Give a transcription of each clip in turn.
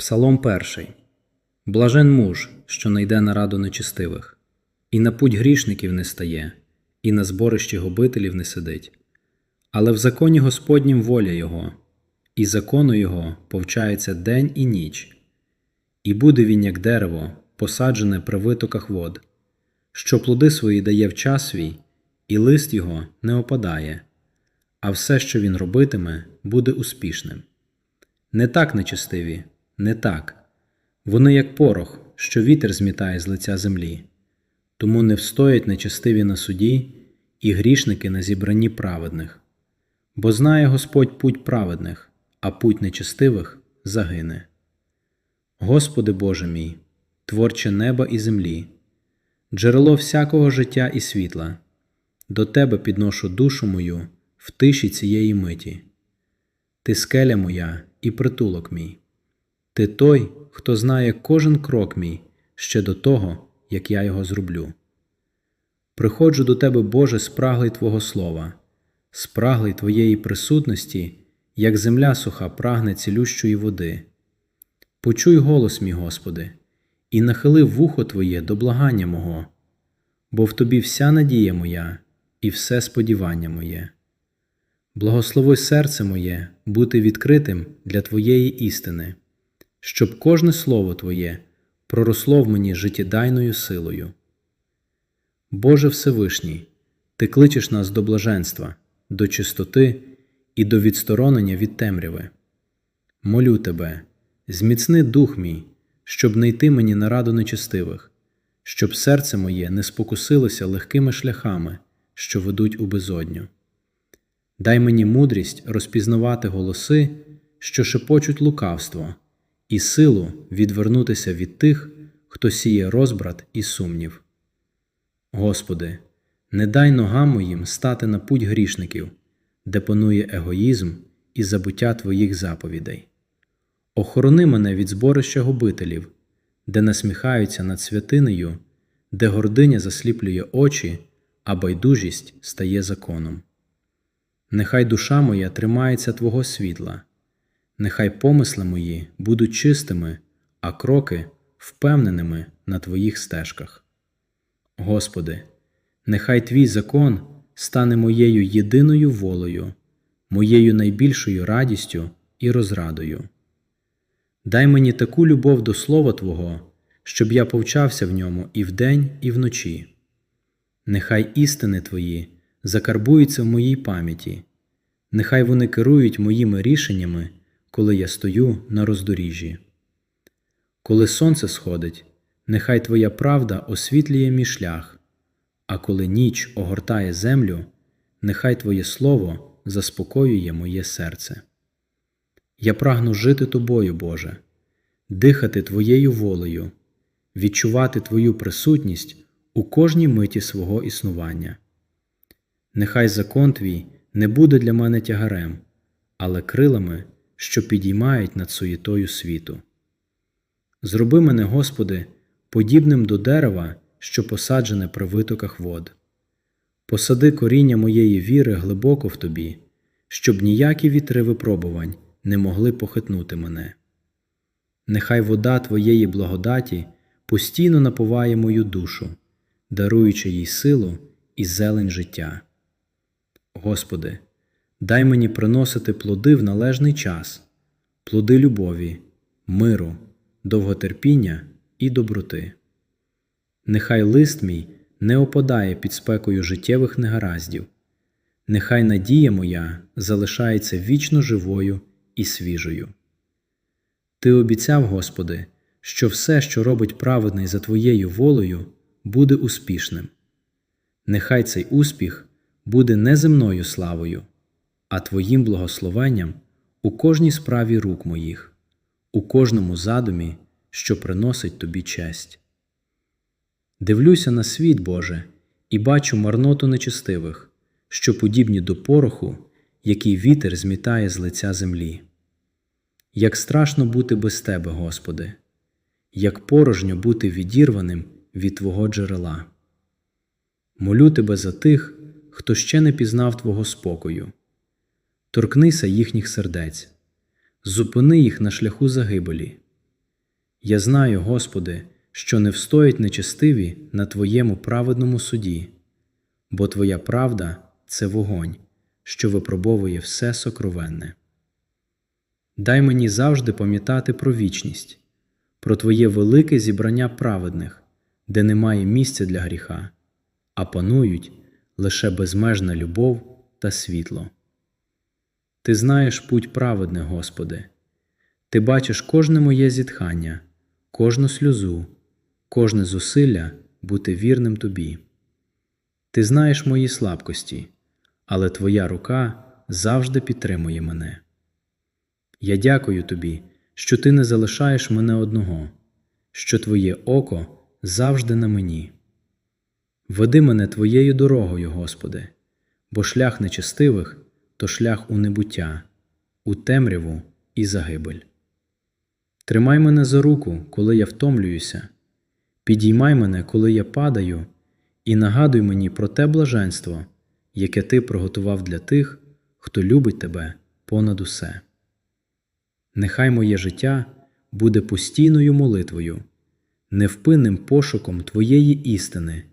Псалом перший. Блажен муж, що не йде на раду нечистивих, і на путь грішників не стає, і на зборищі губителів не сидить. Але в законі Господнім воля Його, і закону Його повчається день і ніч, і буде він, як дерево, посаджене при витоках вод, що плоди свої дає в час свій, і лист його не опадає, а все, що він робитиме, буде успішним. Не так нечестиві, не так. Вони як порох, що вітер змітає з лиця землі. Тому не встоять нечестиві на суді і грішники на зібранні праведних. Бо знає Господь путь праведних, а путь нечестивих загине. Господи Боже мій, творче неба і землі, джерело всякого життя і світла, до Тебе підношу душу мою в тиші цієї миті. Ти скеля моя і притулок мій. Ти той, хто знає кожен крок мій ще до того, як я його зроблю. Приходжу до Тебе, Боже, спраглий Твого Слова, спраглий Твоєї присутності, як земля суха прагне цілющої води. Почуй голос мій, Господи, і нахили вухо Твоє до благання мого, бо в Тобі вся надія моя і все сподівання моє. Благослови серце моє бути відкритим для Твоєї істини, щоб кожне слово Твоє проросло в мені життєдайною силою. Боже Всевишній, Ти кличеш нас до блаженства, до чистоти і до відсторонення від темряви. Молю Тебе, зміцни дух мій, щоб не йти мені на раду нечестивих, щоб серце моє не спокусилося легкими шляхами, що ведуть у безодню. Дай мені мудрість розпізнавати голоси, що шепочуть лукавство, і силу відвернутися від тих, хто сіє розбрат і сумнів. Господи, не дай ногам моїм стати на путь грішників, де панує егоїзм і забуття Твоїх заповідей. Охорони мене від зборища губителів, де насміхаються над святинею, де гординя засліплює очі, а байдужість стає законом. Нехай душа моя тримається Твого світла, нехай помисли мої будуть чистими, а кроки впевненими на Твоїх стежках. Господи, нехай Твій закон стане моєю єдиною волею, моєю найбільшою радістю і розрадою. Дай мені таку любов до Слова Твого, щоб я повчався в ньому і вдень, і вночі. Нехай істини Твої закарбуються в моїй пам'яті, нехай вони керують моїми рішеннями, коли я стою на роздоріжжі. Коли сонце сходить, нехай Твоя правда освітлює мій шлях, а коли ніч огортає землю, нехай Твоє Слово заспокоює моє серце. Я прагну жити Тобою, Боже, дихати Твоєю волею, відчувати Твою присутність у кожній миті свого існування. Нехай закон Твій не буде для мене тягарем, але крилами, що підіймають над суєтою світу. Зроби мене, Господи, подібним до дерева, що посаджене при витоках вод. Посади коріння моєї віри глибоко в Тобі, щоб ніякі вітри випробувань не могли похитнути мене. Нехай вода Твоєї благодаті постійно напуває мою душу, даруючи їй силу і зелень життя. Господи, дай мені приносити плоди в належний час, плоди любові, миру, довготерпіння і доброти. Нехай лист мій не опадає під спекою життєвих негараздів, нехай надія моя залишається вічно живою і свіжою. Ти обіцяв, Господи, що все, що робить праведний за Твоєю волею, буде успішним. Нехай цей успіх буде не земною славою, а Твоїм благословенням у кожній справі рук моїх, у кожному задумі, що приносить Тобі честь. Дивлюся на світ, Боже, і бачу марноту нечестивих, що подібні до пороху, який вітер змітає з лиця землі. Як страшно бути без Тебе, Господи, як порожньо бути відірваним від Твого джерела. Молю Тебе за тих, хто ще не пізнав Твого спокою. Торкнися їхніх сердець, зупини їх на шляху загибелі, Я знаю, Господи, що не встоять нечестиві на Твоєму праведному суді, бо Твоя правда це вогонь, що випробовує все сокровенне. Дай мені завжди пам'ятати про вічність, про Твоє велике зібрання праведних, де немає місця для гріха, а панують лише безмежна любов та світло. Ти знаєш путь праведних, Господи, Ти бачиш кожне моє зітхання, кожну сльозу, кожне зусилля бути вірним Тобі. Ти знаєш мої слабкості, але Твоя рука завжди підтримує мене. Я дякую Тобі, що Ти не залишаєш мене одного, що Твоє око завжди на мені. Веди мене Твоєю дорогою, Господи, бо шлях нечестивих то шлях у небуття, у темряву і загибель. Тримай мене за руку, коли я втомлююся, підіймай мене, коли я падаю, і нагадуй мені про те блаженство, яке ти приготував для тих, хто любить тебе понад усе. Нехай моє життя буде постійною молитвою, невпинним пошуком Твоєї істини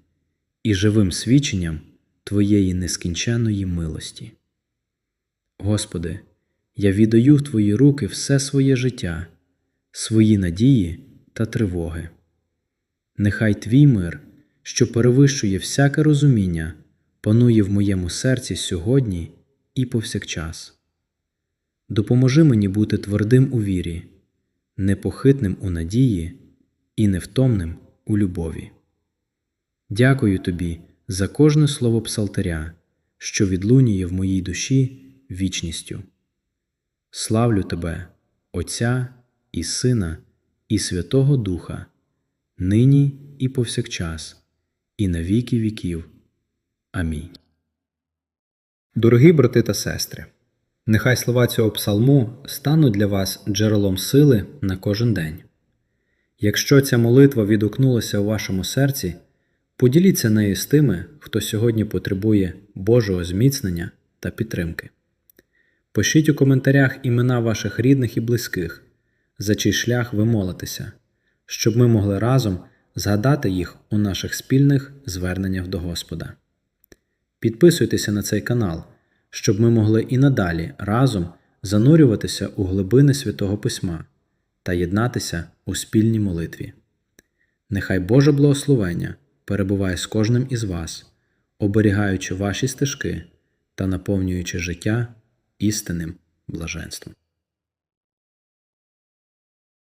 і живим свідченням Твоєї нескінченної милості. Господи, я віддаю в Твої руки все своє життя, свої надії та тривоги. Нехай Твій мир, що перевищує всяке розуміння, панує в моєму серці сьогодні і повсякчас. Допоможи мені бути твердим у вірі, непохитним у надії і невтомним у любові. Дякую тобі за кожне слово псалтаря, що відлунює в моїй душі вічністю. Славлю тебе, Отця і Сина, і Святого Духа, нині і повсякчас, і на віки віків. Амінь. Дорогі брати та сестри, нехай слова цього псалму стануть для вас джерелом сили на кожен день. Якщо ця молитва відгукнулася у вашому серці, поділіться нею з тими, хто сьогодні потребує Божого зміцнення та підтримки. Пишіть у коментарях імена ваших рідних і близьких, за чий шлях ви молитеся, щоб ми могли разом згадати їх у наших спільних зверненнях до Господа. Підписуйтеся на цей канал, щоб ми могли і надалі разом занурюватися у глибини Святого Письма та єднатися у спільній молитві. Нехай Боже благословення перебуває з кожним із вас, оберігаючи ваші стежки та наповнюючи життя істинним блаженством.